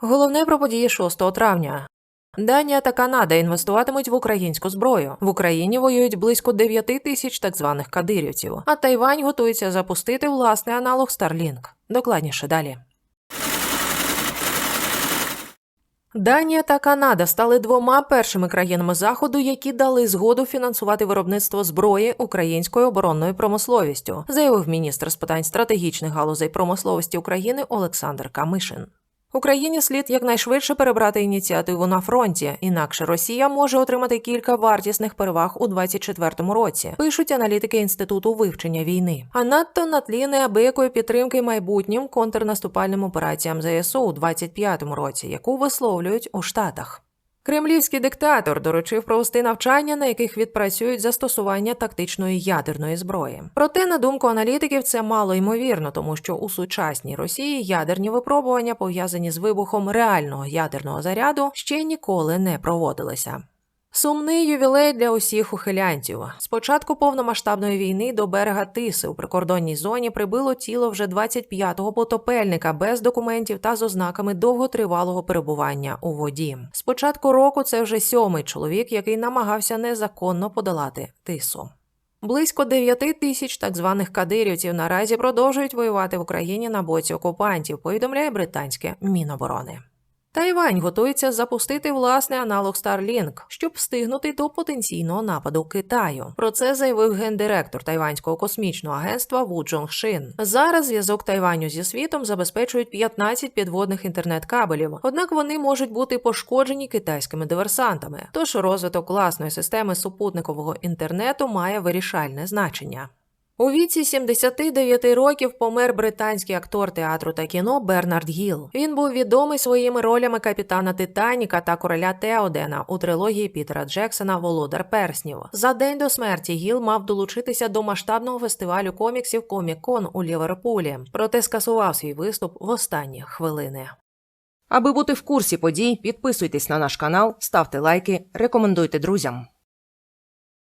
Головне про події 6 травня. Данія та Канада інвестуватимуть в українську зброю. В Україні воюють близько 9 тисяч так званих кадирівців, а Тайвань готується запустити власний аналог Starlink. Докладніше далі. Данія та Канада стали двома першими країнами заходу, які дали згоду фінансувати виробництво зброї українською оборонною промисловістю, заявив міністр з питань стратегічних галузей промисловості України Олександр Камишин. Україні слід якнайшвидше перебрати ініціативу на фронті, інакше Росія може отримати кілька вартісних переваг у 2024 році. Пишуть аналітики інституту вивчення війни. А надто на тлі неабиякої підтримки майбутнім контрнаступальним операціям ЗСУ у 2025 році, яку висловлюють у Штатах. Кремлівський диктатор доручив провести навчання, на яких відпрацюють застосування тактичної ядерної зброї. Проте, на думку аналітиків, це мало ймовірно, тому що у сучасній Росії ядерні випробування, пов'язані з вибухом реального ядерного заряду, ще ніколи не проводилися. Сумний ювілей для усіх ухилянтів. З початку повномасштабної війни до берега Тиси у прикордонній зоні прибило тіло вже 25-го потопельника без документів та з ознаками довготривалого перебування у воді. З початку року це вже сьомий чоловік, який намагався незаконно подолати тису. Близько 9 тисяч так званих кадирівців наразі продовжують воювати в Україні на боці окупантів, повідомляє британське Міноборони. Тайвань готується запустити власний аналог Starlink, щоб встигнути до потенційного нападу Китаю. Про це заявив гендиректор Тайванського космічного агентства Ву Джонгшин. Зараз зв'язок Тайваню зі світом забезпечують 15 підводних інтернет-кабелів, однак вони можуть бути пошкоджені китайськими диверсантами. Тож розвиток власної системи супутникового інтернету має вирішальне значення. У віці 79 років помер британський актор театру та кіно Бернард Гіл. Він був відомий своїми ролями капітана Титаніка та короля Теодена у трилогії Пітера Джексона Володар Перснів. За день до смерті Гіл мав долучитися до масштабного фестивалю коміксів Комік-Кон у Ліверпулі, проте скасував свій виступ в останні хвилини. Аби бути в курсі подій, підписуйтесь на наш канал, ставте лайки, рекомендуйте друзям.